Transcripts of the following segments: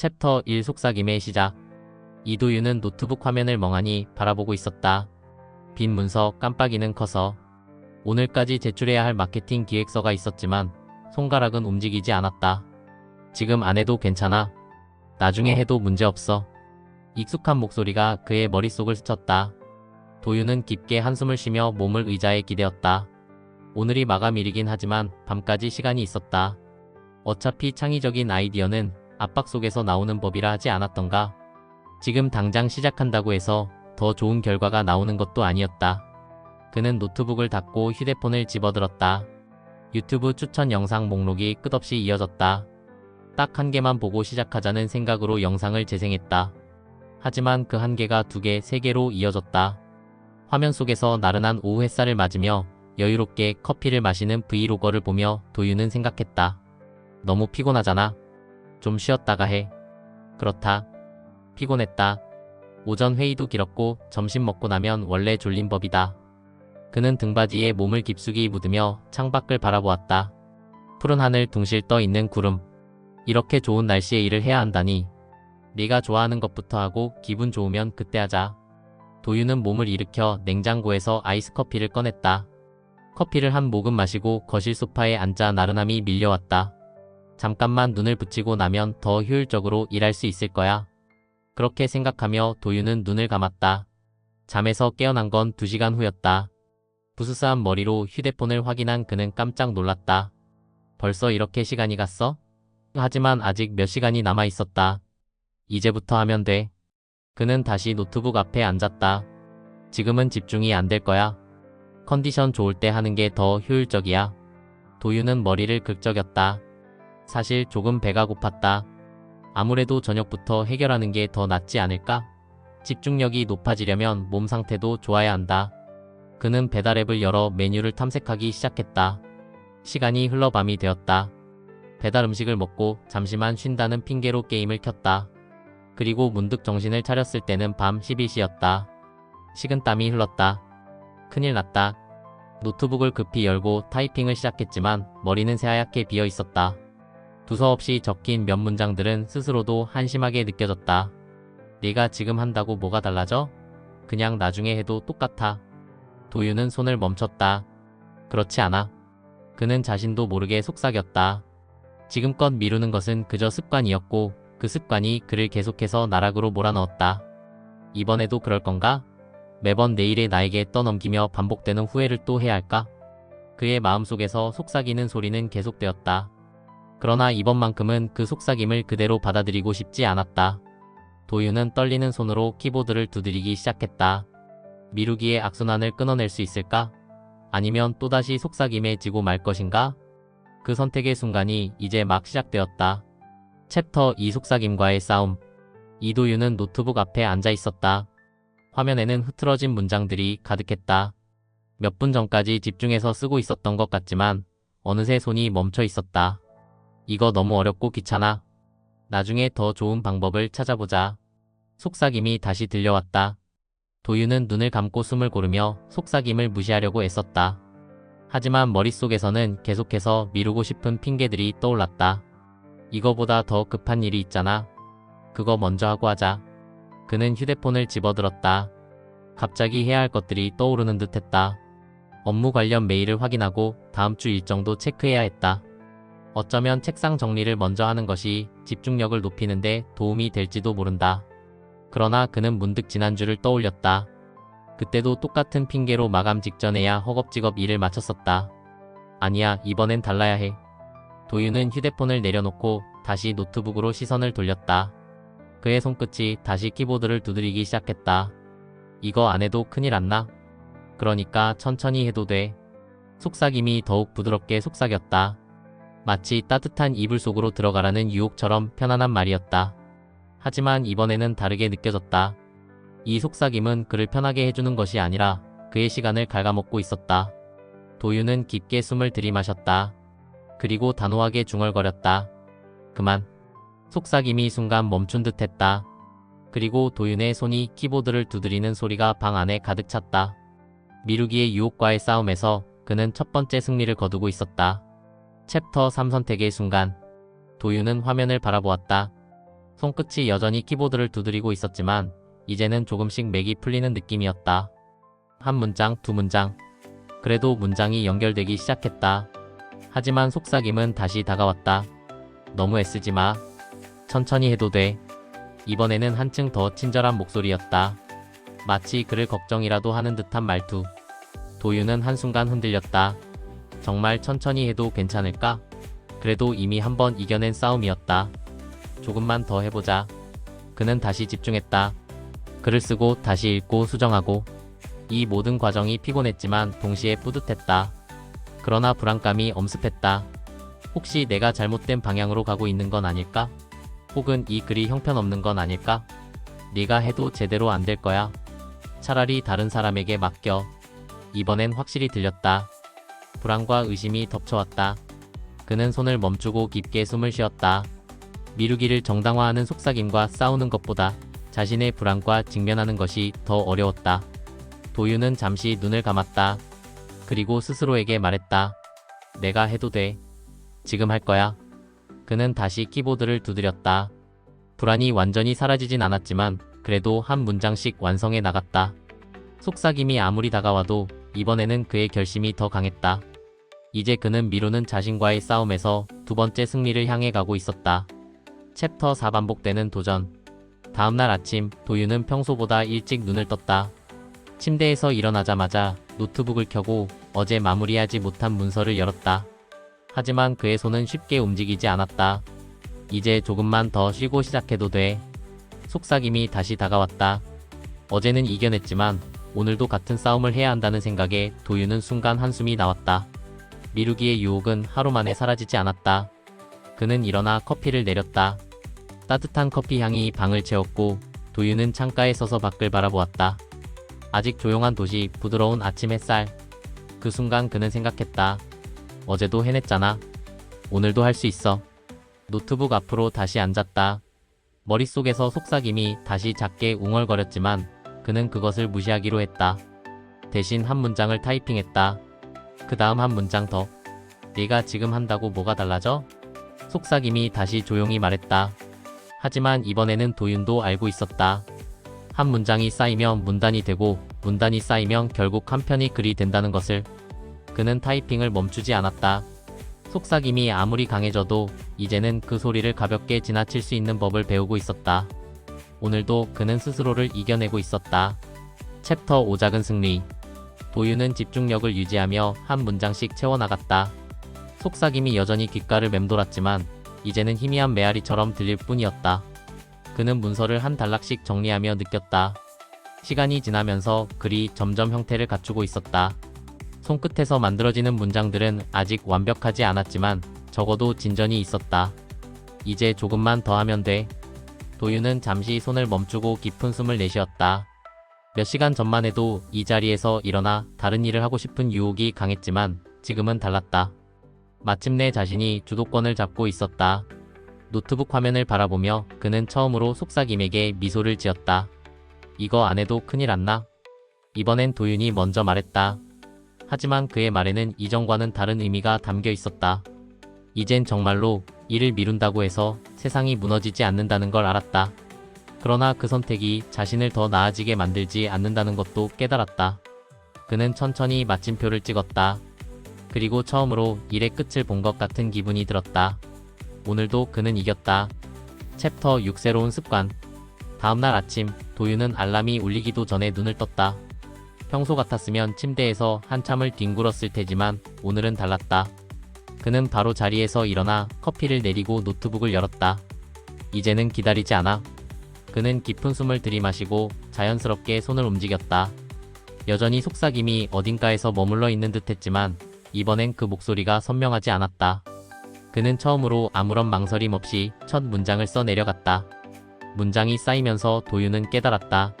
챕터 1 속삭임의 시작. 이도윤은 노트북 화면을 멍하니 바라보고 있었다. 빈 문서 깜빡이는 커서 오늘까지 제출해야 할 마케팅 기획서가 있었지만 손가락은 움직이지 않았다. 지금 안 해도 괜찮아. 나중에 해도 문제없어. 익숙한 목소리가 그의 머릿속을 스쳤다. 도윤은 깊게 한숨을 쉬며 몸을 의자에 기대었다. 오늘이 마감일이긴 하지만 밤까지 시간이 있었다. 어차피 창의적인 아이디어는 압박 속에서 나오는 법이라 하지 않았던가. 지금 당장 시작한다고 해서 더 좋은 결과가 나오는 것도 아니었다. 그는 노트북을 닫고 휴대폰을 집어들었다. 유튜브 추천 영상 목록이 끝없이 이어졌다. 딱 한 개만 보고 시작하자는 생각으로 영상을 재생했다. 하지만 그 한 개가 두 개, 세 개로 이어졌다. 화면 속에서 나른한 오후 햇살을 맞으며 여유롭게 커피를 마시는 브이로거를 보며 도윤은 생각했다. 너무 피곤하잖아. 좀 쉬었다가 해. 그렇다. 피곤했다. 오전 회의도 길었고 점심 먹고 나면 원래 졸린 법이다. 그는 등받이에 몸을 깊숙이 묻으며 창밖을 바라보았다. 푸른 하늘 둥실 떠 있는 구름. 이렇게 좋은 날씨에 일을 해야 한다니. 네가 좋아하는 것부터 하고 기분 좋으면 그때 하자. 도윤은 몸을 일으켜 냉장고에서 아이스 커피를 꺼냈다. 커피를 한 모금 마시고 거실 소파에 앉아 나른함이 밀려왔다. 잠깐만 눈을 붙이고 나면 더 효율적으로 일할 수 있을 거야. 그렇게 생각하며 도윤은 눈을 감았다. 잠에서 깨어난 건 2시간 후였다. 부스스한 머리로 휴대폰을 확인한 그는 깜짝 놀랐다. 벌써 이렇게 시간이 갔어? 하지만 아직 몇 시간이 남아 있었다. 이제부터 하면 돼. 그는 다시 노트북 앞에 앉았다. 지금은 집중이 안 될 거야. 컨디션 좋을 때 하는 게 더 효율적이야. 도윤은 머리를 긁적였다. 사실 조금 배가 고팠다. 아무래도 저녁부터 해결하는 게 더 낫지 않을까? 집중력이 높아지려면 몸 상태도 좋아야 한다. 그는 배달앱을 열어 메뉴를 탐색하기 시작했다. 시간이 흘러 밤이 되었다. 배달 음식을 먹고 잠시만 쉰다는 핑계로 게임을 켰다. 그리고 문득 정신을 차렸을 때는 밤 11시였다. 식은땀이 흘렀다. 큰일 났다. 노트북을 급히 열고 타이핑을 시작했지만 머리는 새하얗게 비어 있었다. 두서없이 적힌 몇 문장들은 스스로도 한심하게 느껴졌다. 네가 지금 한다고 뭐가 달라져? 그냥 나중에 해도 똑같아. 도윤은 손을 멈췄다. 그렇지 않아. 그는 자신도 모르게 속삭였다. 지금껏 미루는 것은 그저 습관이었고 그 습관이 그를 계속해서 나락으로 몰아넣었다. 이번에도 그럴 건가? 매번 내일의 나에게 떠넘기며 반복되는 후회를 또 해야 할까? 그의 마음속에서 속삭이는 소리는 계속되었다. 그러나 이번만큼은 그 속삭임을 그대로 받아들이고 싶지 않았다. 도윤은 떨리는 손으로 키보드를 두드리기 시작했다. 미루기의 악순환을 끊어낼 수 있을까? 아니면 또다시 속삭임에 지고 말 것인가? 그 선택의 순간이 이제 막 시작되었다. 챕터 2 속삭임과의 싸움. 이도윤은 노트북 앞에 앉아 있었다. 화면에는 흐트러진 문장들이 가득했다. 몇 분 전까지 집중해서 쓰고 있었던 것 같지만 어느새 손이 멈춰 있었다. 이거 너무 어렵고 귀찮아. 나중에 더 좋은 방법을 찾아보자. 속삭임이 다시 들려왔다. 도윤은 눈을 감고 숨을 고르며 속삭임을 무시하려고 애썼다. 하지만 머릿속에서는 계속해서 미루고 싶은 핑계들이 떠올랐다. 이거보다 더 급한 일이 있잖아. 그거 먼저 하고 하자. 그는 휴대폰을 집어들었다. 갑자기 해야 할 것들이 떠오르는 듯 했다. 업무 관련 메일을 확인하고 다음 주 일정도 체크해야 했다. 어쩌면 책상 정리를 먼저 하는 것이 집중력을 높이는 데 도움이 될지도 모른다. 그러나 그는 문득 지난주를 떠올렸다. 그때도 똑같은 핑계로 마감 직전에야 허겁지겁 일을 마쳤었다. 아니야, 이번엔 달라야 해. 도윤은 휴대폰을 내려놓고 다시 노트북으로 시선을 돌렸다. 그의 손끝이 다시 키보드를 두드리기 시작했다. 이거 안 해도 큰일 안 나? 그러니까 천천히 해도 돼. 속삭임이 더욱 부드럽게 속삭였다. 마치 따뜻한 이불 속으로 들어가라는 유혹처럼 편안한 말이었다. 하지만 이번에는 다르게 느껴졌다. 이 속삭임은 그를 편하게 해주는 것이 아니라 그의 시간을 갉아먹고 있었다. 도윤은 깊게 숨을 들이마셨다. 그리고 단호하게 중얼거렸다. 그만. 속삭임이 순간 멈춘 듯 했다. 그리고 도윤의 손이 키보드를 두드리는 소리가 방 안에 가득 찼다. 미루기의 유혹과의 싸움에서 그는 첫 번째 승리를 거두고 있었다. 챕터 3 선택의 순간. 도윤은 화면을 바라보았다. 손끝이 여전히 키보드를 두드리고 있었지만 이제는 조금씩 맥이 풀리는 느낌이었다. 한 문장, 두 문장. 그래도 문장이 연결되기 시작했다. 하지만 속삭임은 다시 다가왔다. 너무 애쓰지 마. 천천히 해도 돼. 이번에는 한층 더 친절한 목소리였다. 마치 그를 걱정이라도 하는 듯한 말투. 도유는 한순간 흔들렸다. 정말 천천히 해도 괜찮을까? 그래도 이미 한번 이겨낸 싸움이었다. 조금만 더 해보자. 그는 다시 집중했다. 글을 쓰고 다시 읽고 수정하고 이 모든 과정이 피곤했지만 동시에 뿌듯했다. 그러나 불안감이 엄습했다. 혹시 내가 잘못된 방향으로 가고 있는 건 아닐까? 혹은 이 글이 형편없는 건 아닐까? 네가 해도 제대로 안 될 거야. 차라리 다른 사람에게 맡겨. 이번엔 확실히 들렸다. 불안과 의심이 덮쳐왔다. 그는 손을 멈추고 깊게 숨을 쉬었다. 미루기를 정당화하는 속삭임과 싸우는 것보다 자신의 불안과 직면하는 것이 더 어려웠다. 도유는 잠시 눈을 감았다. 그리고 스스로에게 말했다. 내가 해도 돼. 지금 할 거야. 그는 다시 키보드를 두드렸다. 불안이 완전히 사라지진 않았지만 그래도 한 문장씩 완성해 나갔다. 속삭임이 아무리 다가와도 이번에는 그의 결심이 더 강했다. 이제 그는 미루는 자신과의 싸움에서 두 번째 승리를 향해 가고 있었다. 챕터 4 반복되는 도전. 다음날 아침 도유는 평소보다 일찍 눈을 떴다. 침대에서 일어나자마자 노트북을 켜고 어제 마무리하지 못한 문서를 열었다. 하지만 그의 손은 쉽게 움직이지 않았다. 이제 조금만 더 쉬고 시작해도 돼. 속삭임이 다시 다가왔다. 어제는 이겨냈지만 오늘도 같은 싸움을 해야 한다는 생각에 도유는 순간 한숨이 나왔다. 미루기의 유혹은 하루 만에 사라지지 않았다. 그는 일어나 커피를 내렸다. 따뜻한 커피 향이 방을 채웠고 도유는 창가에 서서 밖을 바라보았다. 아직 조용한 도시, 부드러운 아침 햇살. 그 순간 그는 생각했다. 어제도 해냈잖아. 오늘도 할 수 있어. 노트북 앞으로 다시 앉았다. 머릿속에서 속삭임이 다시 작게 웅얼거렸지만 그는 그것을 무시하기로 했다. 대신 한 문장을 타이핑했다. 그 다음 한 문장 더. 네가 지금 한다고 뭐가 달라져? 속삭임이 다시 조용히 말했다. 하지만 이번에는 도윤도 알고 있었다. 한 문장이 쌓이면 문단이 되고 문단이 쌓이면 결국 한 편이 글이 된다는 것을. 그는 타이핑을 멈추지 않았다. 속삭임이 아무리 강해져도 이제는 그 소리를 가볍게 지나칠 수 있는 법을 배우고 있었다. 오늘도 그는 스스로를 이겨내고 있었다. 챕터 5 작은 승리. 도유는 집중력을 유지하며 한 문장씩 채워나갔다. 속삭임이 여전히 귓가를 맴돌았지만 이제는 희미한 메아리처럼 들릴 뿐이었다. 그는 문서를 한 단락씩 정리하며 느꼈다. 시간이 지나면서 글이 점점 형태를 갖추고 있었다. 손끝에서 만들어지는 문장들은 아직 완벽하지 않았지만 적어도 진전이 있었다. 이제 조금만 더 하면 돼. 도유는 잠시 손을 멈추고 깊은 숨을 내쉬었다. 몇 시간 전만 해도 이 자리에서 일어나 다른 일을 하고 싶은 유혹이 강했지만 지금은 달랐다. 마침내 자신이 주도권을 잡고 있었다. 노트북 화면을 바라보며 그는 처음으로 속삭임에게 미소를 지었다. 이거 안 해도 큰일 안 나? 이번엔 도윤이 먼저 말했다. 하지만 그의 말에는 이전과는 다른 의미가 담겨 있었다. 이젠 정말로 일을 미룬다고 해서 세상이 무너지지 않는다는 걸 알았다. 그러나 그 선택이 자신을 더 나아지게 만들지 않는다는 것도 깨달았다. 그는 천천히 마침표를 찍었다. 그리고 처음으로 일의 끝을 본 것 같은 기분이 들었다. 오늘도 그는 이겼다. 챕터 6 새로운 습관. 다음날 아침, 도유는 알람이 울리기도 전에 눈을 떴다. 평소 같았으면 침대에서 한참을 뒹굴었을 테지만 오늘은 달랐다. 그는 바로 자리에서 일어나 커피를 내리고 노트북을 열었다. 이제는 기다리지 않아. 그는 깊은 숨을 들이마시고 자연스럽게 손을 움직였다. 여전히 속삭임이 어딘가에서 머물러 있는 듯 했지만 이번엔 그 목소리가 선명하지 않았다. 그는 처음으로 아무런 망설임 없이 첫 문장을 써 내려갔다. 문장이 쌓이면서 도유는 깨달았다.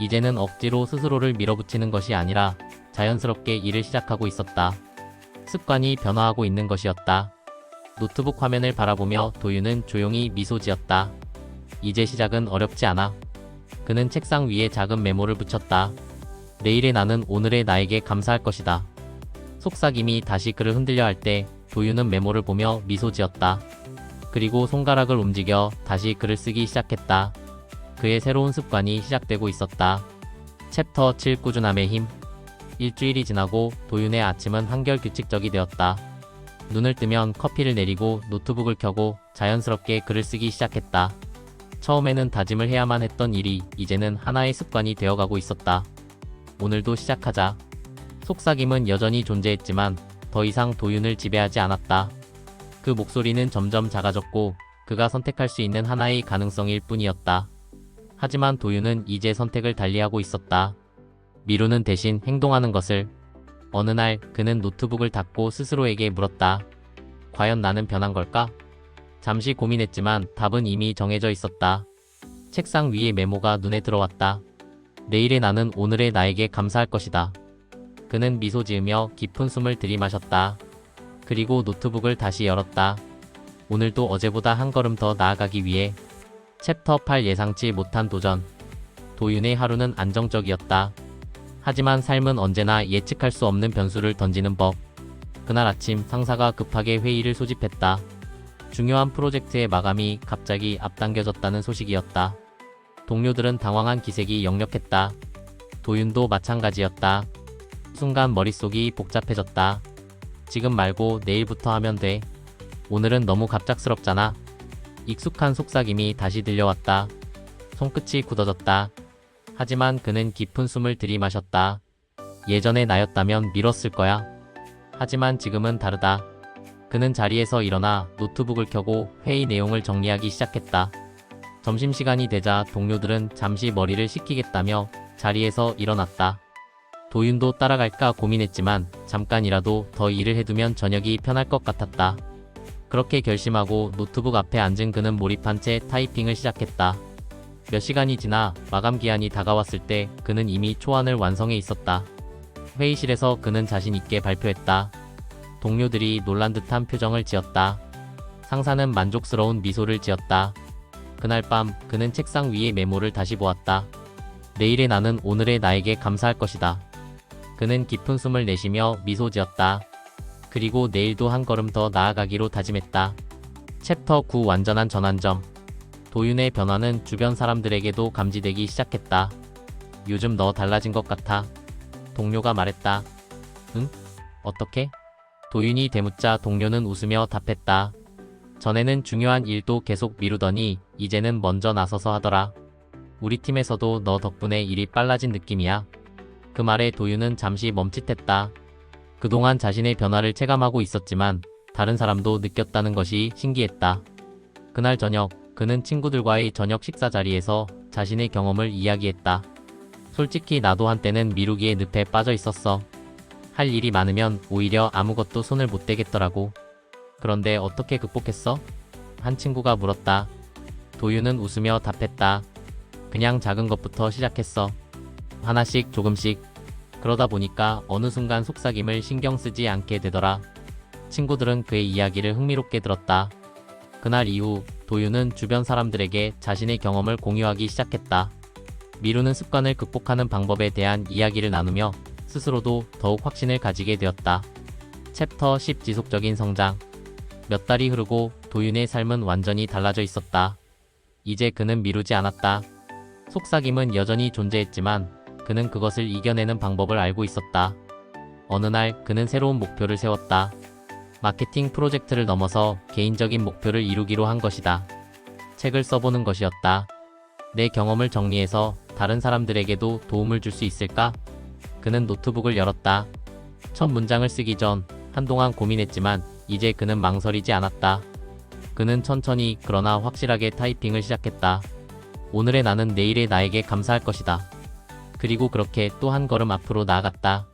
이제는 억지로 스스로를 밀어붙이는 것이 아니라 자연스럽게 일을 시작하고 있었다. 습관이 변화하고 있는 것이었다. 노트북 화면을 바라보며 도유는 조용히 미소 지었다. 이제 시작은 어렵지 않아. 그는 책상 위에 작은 메모를 붙였다. 내일의 나는 오늘의 나에게 감사할 것이다. 속삭임이 다시 그를 흔들려 할때 도유는 메모를 보며 미소 지었다. 그리고 손가락을 움직여 다시 글을 쓰기 시작했다. 그의 새로운 습관이 시작되고 있었다. 챕터 7 꾸준함의 힘 일주일이 지나고 도윤의 아침은 한결 규칙적이 되었다. 눈을 뜨면 커피를 내리고 노트북을 켜고 자연스럽게 글을 쓰기 시작했다. 처음에는 다짐을 해야만 했던 일이 이제는 하나의 습관이 되어가고 있었다. 오늘도 시작하자. 속삭임은 여전히 존재했지만 더 이상 도윤을 지배하지 않았다. 그 목소리는 점점 작아졌고 그가 선택할 수 있는 하나의 가능성일 뿐이었다. 하지만 도윤은 이제 선택을 달리하고 있었다. 미루는 대신 행동하는 것을. 어느 날 그는 노트북을 닫고 스스로에게 물었다. 과연 나는 변한 걸까? 잠시 고민했지만 답은 이미 정해져 있었다. 책상 위에 메모가 눈에 들어왔다. 내일의 나는 오늘의 나에게 감사할 것이다. 그는 미소 지으며 깊은 숨을 들이마셨다. 그리고 노트북을 다시 열었다. 오늘도 어제보다 한 걸음 더 나아가기 위해 챕터 8 예상치 못한 도전. 도윤의 하루는 안정적이었다. 하지만 삶은 언제나 예측할 수 없는 변수를 던지는 법. 그날 아침 상사가 급하게 회의를 소집했다. 중요한 프로젝트의 마감이 갑자기 앞당겨졌다는 소식이었다. 동료들은 당황한 기색이 역력했다. 도윤도 마찬가지였다. 순간 머릿속이 복잡해졌다. 지금 말고 내일부터 하면 돼. 오늘은 너무 갑작스럽잖아. 익숙한 속삭임이 다시 들려왔다. 손끝이 굳어졌다. 하지만 그는 깊은 숨을 들이마셨다. 예전의 나였다면 미뤘을 거야. 하지만 지금은 다르다. 그는 자리에서 일어나 노트북을 켜고 회의 내용을 정리하기 시작했다. 점심시간이 되자 동료들은 잠시 머리를 식히겠다며 자리에서 일어났다. 도윤도 따라갈까 고민했지만 잠깐이라도 더 일을 해두면 저녁이 편할 것 같았다. 그렇게 결심하고 노트북 앞에 앉은 그는 몰입한 채 타이핑을 시작했다. 몇 시간이 지나 마감 기한이 다가왔을 때 그는 이미 초안을 완성해 있었다. 회의실에서 그는 자신있게 발표했다. 동료들이 놀란 듯한 표정을 지었다. 상사는 만족스러운 미소를 지었다. 그날 밤 그는 책상 위의 메모를 다시 보았다. 내일의 나는 오늘의 나에게 감사할 것이다. 그는 깊은 숨을 내쉬며 미소 지었다. 그리고 내일도 한 걸음 더 나아가기로 다짐했다. 챕터 9 완전한 전환점. 도윤의 변화는 주변 사람들에게도 감지되기 시작했다. 요즘 너 달라진 것 같아. 동료가 말했다. 응? 어떻게? 도윤이 대묻자 동료는 웃으며 답했다. 전에는 중요한 일도 계속 미루더니 이제는 먼저 나서서 하더라. 우리 팀에서도 너 덕분에 일이 빨라진 느낌이야. 그 말에 도윤은 잠시 멈칫했다. 그동안 자신의 변화를 체감하고 있었지만 다른 사람도 느꼈다는 것이 신기했다. 그날 저녁 그는 친구들과의 저녁 식사 자리에서 자신의 경험을 이야기했다. 솔직히 나도 한때는 미루기의 늪에 빠져 있었어. 할 일이 많으면 오히려 아무것도 손을 못 대겠더라고. 그런데 어떻게 극복했어? 한 친구가 물었다. 도윤은 웃으며 답했다. 그냥 작은 것부터 시작했어. 하나씩 조금씩. 그러다 보니까 어느 순간 속삭임을 신경 쓰지 않게 되더라. 친구들은 그의 이야기를 흥미롭게 들었다. 그날 이후 도윤은 주변 사람들에게 자신의 경험을 공유하기 시작했다. 미루는 습관을 극복하는 방법에 대한 이야기를 나누며 스스로도 더욱 확신을 가지게 되었다. 챕터 10 지속적인 성장. 몇 달이 흐르고 도윤의 삶은 완전히 달라져 있었다. 이제 그는 미루지 않았다. 속삭임은 여전히 존재했지만 그는 그것을 이겨내는 방법을 알고 있었다. 어느 날 그는 새로운 목표를 세웠다. 마케팅 프로젝트를 넘어서 개인적인 목표를 이루기로 한 것이다. 책을 써보는 것이었다. 내 경험을 정리해서 다른 사람들에게도 도움을 줄 수 있을까? 그는 노트북을 열었다. 첫 문장을 쓰기 전 한동안 고민했지만 이제 그는 망설이지 않았다. 그는 천천히 그러나 확실하게 타이핑을 시작했다. 오늘의 나는 내일의 나에게 감사할 것이다. 그리고 그렇게 또 한 걸음 앞으로 나아갔다.